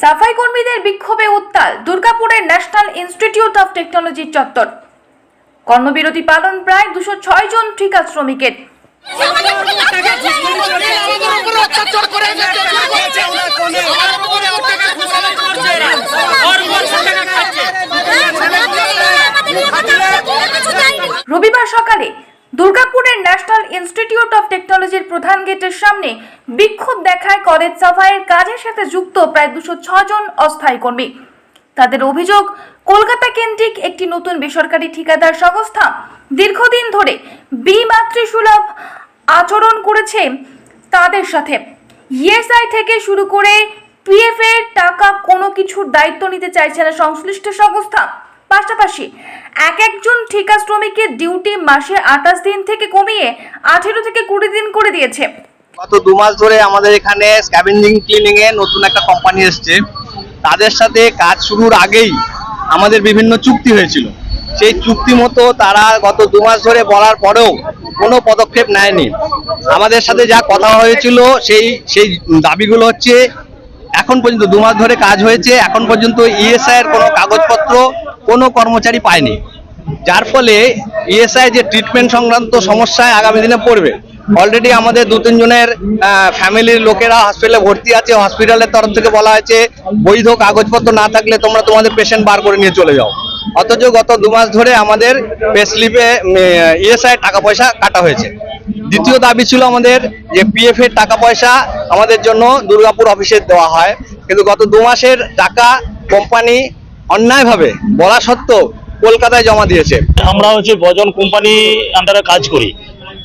সাফাই কর্মীদের বিক্ষোভে উত্তাল দুর্গাপুরের ন্যাশনাল ইনস্টিটিউট অফ টেকনোলজির চত্বর। কর্মবিরতি পালন প্রায় দুশো ছয় জন ঠিকা শ্রমিকের রবিবার সকালে দুর্গাপুরের ন্যাশনাল ইনস্টিটিউট অফ টেকনোলজির প্রধান গেটের সামনে বিক্ষোভ দেখায় কলেজ সাফাইয়ের কাজের সাথে যুক্ত প্রায় দুশো জন অস্থায়ী কর্মী। তাদের অভিযোগ, কলকাতা কেন্দ্রিক একটি নতুন বেসরকারি ঠিকাদার সংস্থা দীর্ঘদিন ধরে বিমাতৃসুলভ আচরণ করেছে তাদের সাথে। ইএসআই থেকে শুরু করে পিএফ এর টাকা কোনো কিছুর দায়িত্ব নিতে চাইছে না সংশ্লিষ্ট সংস্থা। পাশাপাশি এক একজন ঠিকা শ্রমিকের ডিউটি মাসে আঠাশ দিন থেকে কমিয়ে আঠেরো থেকে কুড়ি দিন করে দিয়েছে। গত দু মাস ধরে আমাদের এখানে স্ক্যাভেঞ্জিং ক্লিনিং এ নতুন একটা কোম্পানি এসছে। তাদের সাথে কাজ শুরুর আগেই আমাদের বিভিন্ন চুক্তি হয়েছিল। সেই চুক্তি মতো তারা গত দু মাস ধরে বলার পরেও কোনো পদক্ষেপ নেয়নি। আমাদের সাথে যা কথা হয়েছিল সেই সেই দাবিগুলো হচ্ছে এখন পর্যন্ত দু মাস ধরে কাজ হয়েছে। এখন পর্যন্ত ইএসআই এর কোনো কাগজপত্র কোনো কর্মচারী পায়নি। যার ফলে ইএসআই যে ট্রিটমেন্ট সংক্রান্ত সমস্যায় আগামী দিনে পড়বে। অলরেডি আমাদের দু তিনজনের ফ্যামিলির লোকেরা হসপিটালে ভর্তি আছে। হসপিটালের তরফ থেকে বলা হয়েছে, বৈধ কাগজপত্র না থাকলে তোমরা তোমাদের পেশেন্ট বার করে নিয়ে চলে যাও। অথচ গত দু মাস ধরে আমাদের পে স্লিপে ইএসআই টাকা পয়সা কাটা হয়েছে। দ্বিতীয় দাবি ছিল আমাদের যে পিএফ এর টাকা পয়সা আমাদের জন্য দুর্গাপুর অফিসে দেওয়া হয়। কিন্তু গত দু মাসের টাকা কোম্পানি অন্যায়ভাবে, বলা সত্ত্বেও কলকাতায় জমা দিয়েছে। আমরা হচ্ছে বজন কোম্পানি আন্ডারে কাজ করি।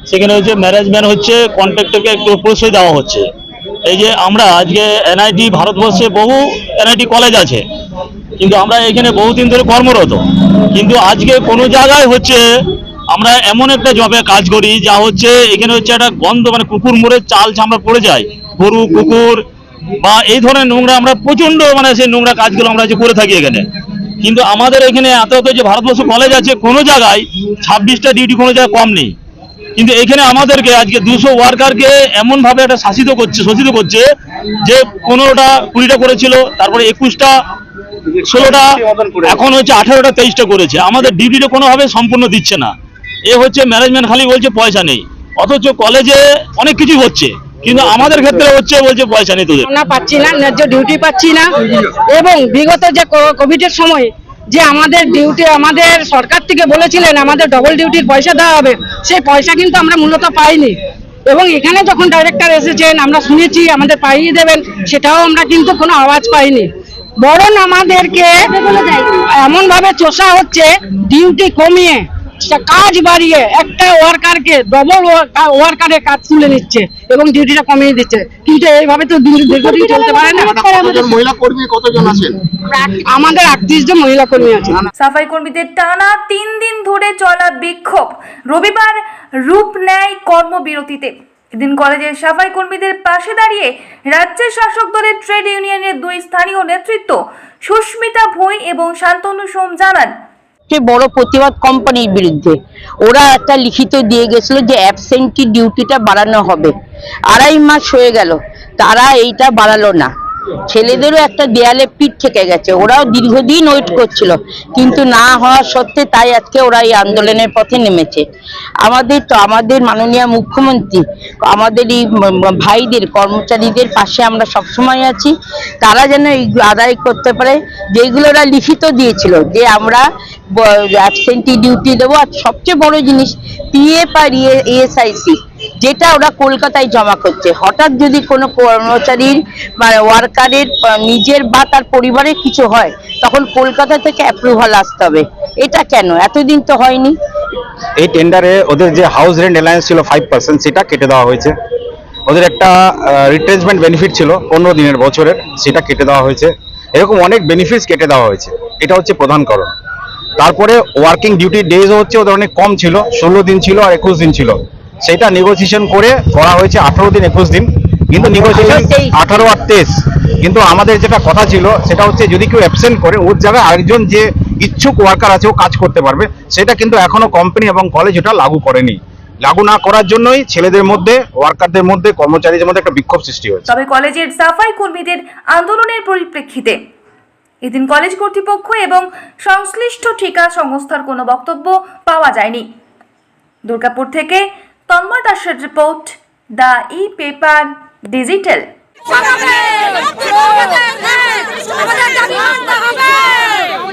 সেখানে হচ্ছে ম্যানেজমেন্ট হচ্ছে কন্ট্রাক্টরকে একটু প্রশ্রয় দেওয়া হচ্ছে। এই যে আমরা আজকে এনআইটি ভারতবর্ষে বহু এনআইটি কলেজ আছে, কিন্তু আমরা এখানে বহুদিন ধরে কর্মরত। কিন্তু আজকে কোনো জায়গায় হচ্ছে আমরা এমন একটা জবে কাজ করি, যা হচ্ছে এখানে হচ্ছে একটা গন্ধ মানে কুকুর মুড়ে চাল চামড়া পড়ে যায়। গরু, কুকুর বা এই ধরনের নোংরা আমরা প্রচণ্ড মানে সেই নোংরা কাজগুলো আমরা যে করে থাকি এখানে। কিন্তু আমাদের এখানে এত এত যে ভারতবর্ষ কলেজ আছে, কোনো জায়গায় ছাব্বিশটা ডিউটি কোনো জায়গায় কম নেই। কিন্তু এখানে আমাদেরকে আজকে দুশো ওয়ার্কারকে এমন ভাবে একটা শাসিত করছে, শোষিত করছে যে পনেরোটা, কুড়িটা করেছিল, তারপরে একুশটা, ষোলোটা, এখন হচ্ছে আঠেরোটা, তেইশটা করেছে। আমাদের ডিউটিটা কোনোভাবে সম্পূর্ণ দিচ্ছে না। এ হচ্ছে ম্যানেজমেন্ট খালি বলছে পয়সা নেই। অথচ কলেজে অনেক কিছু হচ্ছে। কিন্তু আমাদের ক্ষেত্রে হচ্ছে বলছে পয়সা নেই তোদের আমরা পাচ্ছি না ন্যায্য ডিউটি পাচ্ছি না। এবং বিগত যে কোভিডের সময় যে আমাদের ডিউটি আমাদের সরকার থেকে বলেছিলেন আমাদের ডবল ডিউটির পয়সা দেওয়া হবে। সেই পয়সা কিন্তু আমরা মূলত পাইনি। এবং এখানে যখন ডাইরেক্টর এসেছেন আমরা শুনেছি আমাদের পাইয়ে দেবেন সেটাও আমরা কিন্তু কোনো আওয়াজ পাইনি। বরং আমাদেরকে এমন ভাবে চষা হচ্ছে ডিউটি কমিয়ে কাজ বাড়িয়ে একটা ওয়ার্কারকে ডবল ওয়ার্কারের কাজ তুলে নিচ্ছে এবং ডিউটিটা কমিয়ে দিচ্ছে। কিন্তু এইভাবে তো দীর্ঘদিন চলতে পারে না। মহিলা কর্মী কতজন আছেন? আমাদের আটত্রিশ জন মহিলা কর্মী আছে। সাফাই কর্মীদের টানা তিন দিন ধরে চলা বিক্ষোভ। রবিবার রূপ নেয় কর্মবিরতিতে। এদিন কলেজের সাফাই কর্মীদের পাশে দাঁড়িয়ে রাজ্যের শাসক দলের ট্রেড ইউনিয়নের দুই স্থানীয় নেতৃত্ব সুস্মিতা ভুঁই এবং শান্তনু সোম জানান সবচেয়ে বড় প্রতিবাদ কোম্পানির বিরুদ্ধে। ওরা একটা লিখিত দিয়ে গেছিল যে অ্যাবসেন্টি ডিউটিটা বাড়ানো হবে। আড়াই মাস হয়ে গেল, তারা এইটা বাড়ালো না। ছেলেদেরও একটা দেয়ালে পিঠ থেকে গেছে, ওরাও দীর্ঘদিন ওয়েট করছিল। কিন্তু না হওয়া সত্ত্বে তাই আজকে ওরা এই আন্দোলনের পথে নেমেছে। আমাদের তো, আমাদের মাননীয় মুখ্যমন্ত্রী, আমাদের এই ভাইদের, কর্মচারীদের পাশে আমরা সবসময় আছি। তারা যেন এইগুলো আদায় করতে পারে, যেগুলো ওরা লিখিত দিয়েছিল, যে আমরা অ্যাবসেন্টি ডিউটি দেবো। আর সবচেয়ে বড় জিনিস পিএফ আর ইএসআইসি যেটা ওরা কলকাতায় জমা করছে। হঠাৎ যদি কোনো কর্মচারীর মানে ওয়ার্কারের নিজের বা তার পরিবারের কিছু হয়, তখন কলকাতা থেকে অ্যাপ্রুভাল আসতে হবে। এটা কেন? এতদিন তো হয়নি। এই টেন্ডারে ওদের যে হাউস রেন্ট অ্যালায়েন্স ছিল ফাইভ পার্সেন্ট সেটা কেটে দেওয়া হয়েছে। ওদের একটা রিট্রেসমেন্ট বেনিফিট ছিল পনেরো দিনের বছরের, সেটা কেটে দেওয়া হয়েছে। এরকম অনেক বেনিফিটস কেটে দেওয়া হয়েছে। এটা হচ্ছে প্রধান কারণ। তারপরে ওয়ার্কিং ডিউটি ডেজও হচ্ছে ওদের অনেক কম ছিল ষোলো দিন ছিল আর একুশ দিন ছিল। সেটা নেগোসিয়েশন করে করা হয়েছে আঠারো দিন একুশ দিন। কিন্তু নেগোসিয়েশন আঠারো আর তেইশ। কিন্তু আমাদের যেটা কথা ছিল সেটা হচ্ছে যদি কেউ অ্যাবসেন্ট করে ওর জায়গায় আরেকজন যে ইচ্ছুক ওয়ার্কার আছে ও কাজ করতে পারবে। সেটা কিন্তু এখনও কোম্পানি এবং কলেজ ওটা লাগু করেনি। লাগু না করার জন্যই ছেলেদের মধ্যে ওয়ার্কারদের মধ্যে কর্মচারীদের মধ্যে একটা বিক্ষোভ সৃষ্টি হয়েছে। তবে কলেজের সাফাই কর্মীদের আন্দোলনের পরিপ্রেক্ষিতে এদিন কলেজ কর্তৃপক্ষ এবং সংশ্লিষ্ট ঠিকা সংস্থার কোনো বক্তব্য পাওয়া যায়নি দুর্গাপুর থেকে তন্ময় দাসের report the E paper digital